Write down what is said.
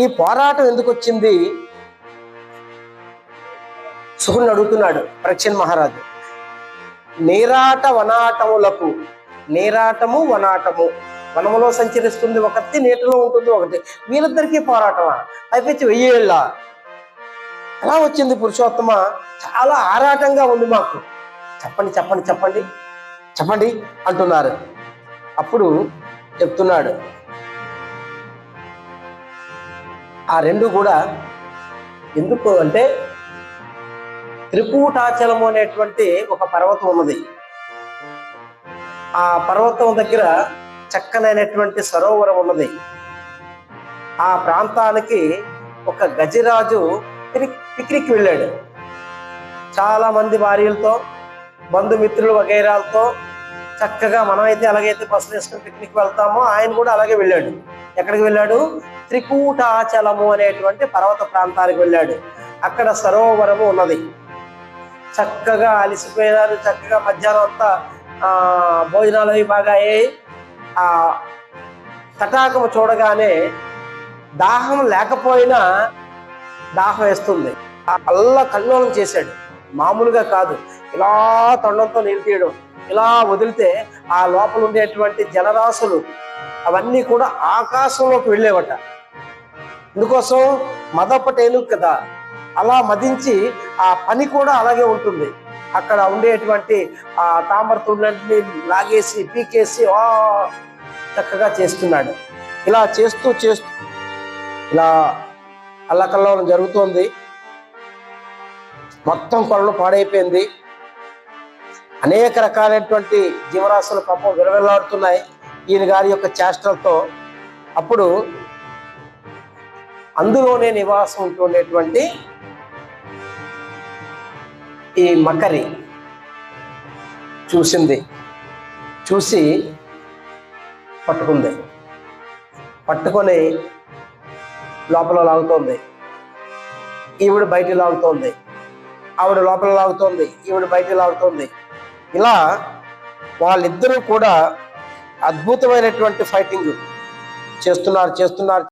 ఈ పోరాటం ఎందుకు వచ్చింది? సుహుని అడుగుతున్నాడు ప్రచన్ మహారాజు. నీరాట వనాటములకు నీరాటము వనాటము. వనములో సంచరిస్తుంది ఒకటి నీటిలో ఉంటుంది ఒకటి. వీళ్ళిద్దరికీ పోరాటమా? అయిపోయి వెయ్యేళ్ళ ఎలా వచ్చింది పురుషోత్తమ? చాలా ఆరాటంగా ఉంది మాకు. చెప్పండి చెప్పండి చెప్పండి. చెప్పండి అంటున్నారు. అప్పుడు చెప్తున్నాడు ఆ రెండు కూడా ఎందుకు అంటే త్రిపూటాచలము అనేటువంటి ఒక పర్వతం ఉన్నది. ఆ పర్వతం దగ్గర చక్కనైనటువంటి సరోవరం ఉన్నది. ఆ ప్రాంతానికి ఒక గజరాజు పిక్- పిక్నిక్ వెళ్ళాడు. చాలా మంది భార్యలతో బంధుమిత్రులు వగైరాలతో చక్కగా మనమైతే ఎలాగైతే బస్సులు వేసుకుని పిక్నిక్ వెళ్తామో ఆయన కూడా అలాగే వెళ్ళాడు. ఎక్కడికి వెళ్ళాడు? త్రికూటాచలము అనేటువంటి పర్వత ప్రాంతానికి వెళ్ళాడు. అక్కడ సరోవరము ఉన్నది. చక్కగా అలిసిపోయినారు. చక్కగా మధ్యాహ్నం అంతా ఆ, భోజనాలు అవి బాగా అయ్యాయి. ఆ తటాకము చూడగానే దాహం లేకపోయినా దాహం వేస్తుంది. ఆ అల్ల కల్లోలం చేశాడు. మామూలుగా కాదు. ఇలా తొండంతో నీళ్ళు తీయడం. ఇలా వదిలితే ఆ లోపల ఉండేటువంటి జలరాశులు అవన్నీ కూడా ఆకాశంలోకి వెళ్ళేవట. ఇందుకోసం మదపటేలు కదా? అలా మదించి ఆ పని కూడా అలాగే ఉంటుంది. అక్కడ ఉండేటువంటి ఆ తామరతుండీ లాగేసి పీకేసి ఆ చక్కగా చేస్తున్నాడు. ఇలా చేస్తూ చేస్తూ ఇలా అల్లకల్లోలం జరుగుతోంది. మొత్తం కొలను పాడైపోయింది. అనేక రకాలైనటువంటి జీవరాశులు పాపం విలవిల్లాడుతున్నాయి ఈయన గారి యొక్క చేష్టలతో. అప్పుడు అందులోనే నివాసం ఉంటుండేటువంటి ఈ మకరి చూసింది. చూసి పట్టుకుంది. పట్టుకొని లోపల లాగుతోంది. ఈవిడ బయట లాగుతోంది. ఆవిడ లోపల లాగుతోంది. ఈవిడ బయట లాగుతోంది. ఇలా వాళ్ళిద్దరూ కూడా అద్భుతమైనటువంటి ఫైటింగ్ చేస్తున్నారు చేస్తున్నారు